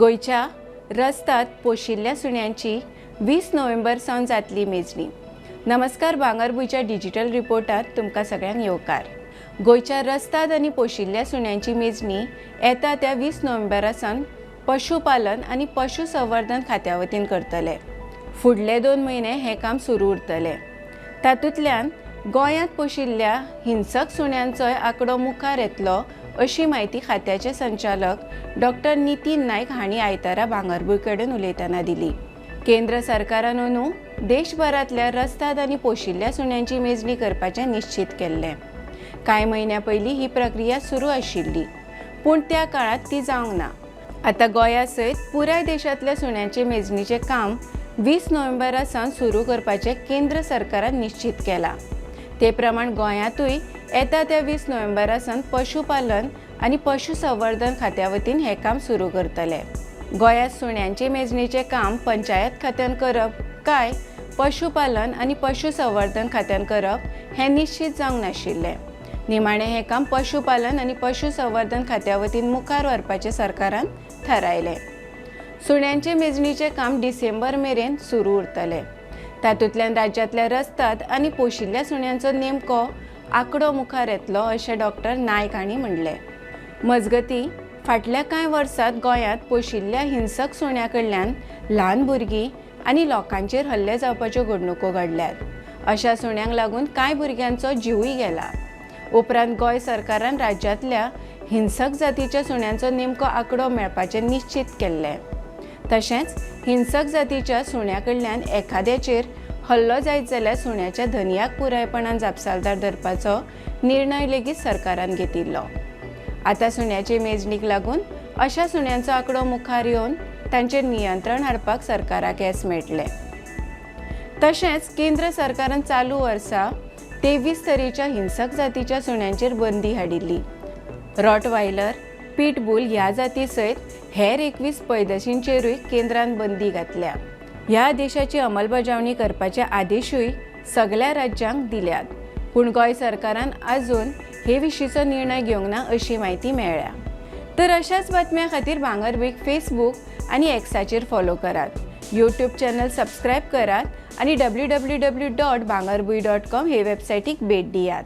गोंयच्या रस्त्यात पोशिल्ल्या सुण्यांची वीस नोव्हेंबर सावन जातली मेजणी. नमस्कार भांगरभूंयच्या डिजिटल रिपोर्टात तुमकां सगळ्यांक येवकार. गोंयच्या रस्त्यात आनी पोशिल्ल्या सुण्यांची मेजणी येता त्या वीस नोव्हेंबरा सावन पशुपालन आनी पशुसंवर्धन खात्या वतीन करतले. फुडले दोन म्हयने हें काम सुरू उरतलें. तातूंतल्यान गोंयांत पोशिल्ल्या हिंसक सुण्यांचोय आंकडो मुखार येतलो अशी माहिती खात्याचे संचालक डॉक्टर नितीन नायक हांणी आयतारा भांगरभूंय कडेन उलयतना दिली. केंद्र सरकारान अंदू देशभरांतल्या रस्त्यात आनी पोशिल्ल्या सुण्यांची मेजणी करपाचें निश्चित केल्लें. कांय म्हयन्या पयलीं ही प्रक्रिया सुरू आशिल्ली. पूण त्या काळात ती जावंक ना आतां गोंया सयत पुराय देशांतल्या सुण्यांचे मेजणीचें काम वीस नोव्हेंबरा सावन सुरू करपाचें केंद्र सरकारान निश्चित केलां. ते प्रमाण गोंयांतूय येता त्या वीस नोव्हेंबरा सावन पशुपालन आनी पशुसंवर्धन खात्या वतीन हें काम सुरू करतले. गोंयांत सुण्यांचे मेजणीचें काम पंचायत खात्यान करप काय? पशुपालन आनी पशुसंवर्धन खात्यान करप हें निश्चित जावंक नाशिल्लें. निमाणें हें काम पशुपालन आनी पशुसंवर्धन खात्या वतीन मुखार व्हरपाचें सरकारान थारायलें सुण्यांचे मेजणीचें काम डिसेंबर मेरेन सुरू उरतलें. तातूंतल्यान राज्यांतल्या रस्त्यात आनी पोशिल्ल्या सुण्यांचो नेमको आंकडो मुखार येतलो अशें डॉक्टर नायक हांणी म्हणलें. मजगतीं फाटल्या कांय वर्सांत गोंयांत पोशिल्ल्या हिंसक सुण्या कडल्यान ल्हान भुरगीं आनी लोकांचेर हल्ले जावपाच्यो घडणुको घडल्यात. अशा सुण्यांक लागून कांय भुरग्यांचो जिवूय गेला. उपरांत गोंय सरकारान राज्यांतल्या हिंसक जातीच्या सुण्यांचो नेमको आंकडो मेळपाचें निश्चित केल्लें. तशेंच हिंसक जातीच्या सुण्या कडल्यान एखाद्याचेर हल्लो जायत जाल्यार सुण्याच्या धनयाक पुरायपणान जापसालदार धरपाचो निर्णय लेगीत सरकारान घेतिल्लो. आतां सुण्याचे मेजणीक लागून अशा सुण्यांचो आंकडो मुखार येवन तांचेर नियंत्रण हाडपाक सरकाराक येस मेळटलें. तशेंच केंद्र सरकारान चालू वर्सा तेवीस तरेच्या हिंसक जातीच्या सुण्यांचेर बंदी हाडिल्ली. रॉटवायलर पीटबुल ह्या जाती सयत हेर एकवीस पैदशींचेरूय केंद्रान बंदी घातल्या. ह्या आदेशाची अंमलबजावणी करपाचे आदेशूय सगळ्या राज्यांक दिल्यात. पूण गोंय सरकारान आजून हे विशींचो निर्णय घेवंक ना अशी म्हायती मेळ्ळ्या. तर अशाच बातम्या खातीर भांगरभूंयक फेसबूक आनी एक्साचेर फॉलो करात. यूट्यूब चॅनल सबस्क्रायब करात आनी W W W dot Bhangarbhuin dot com हे वेबसायटीक भेट दियात.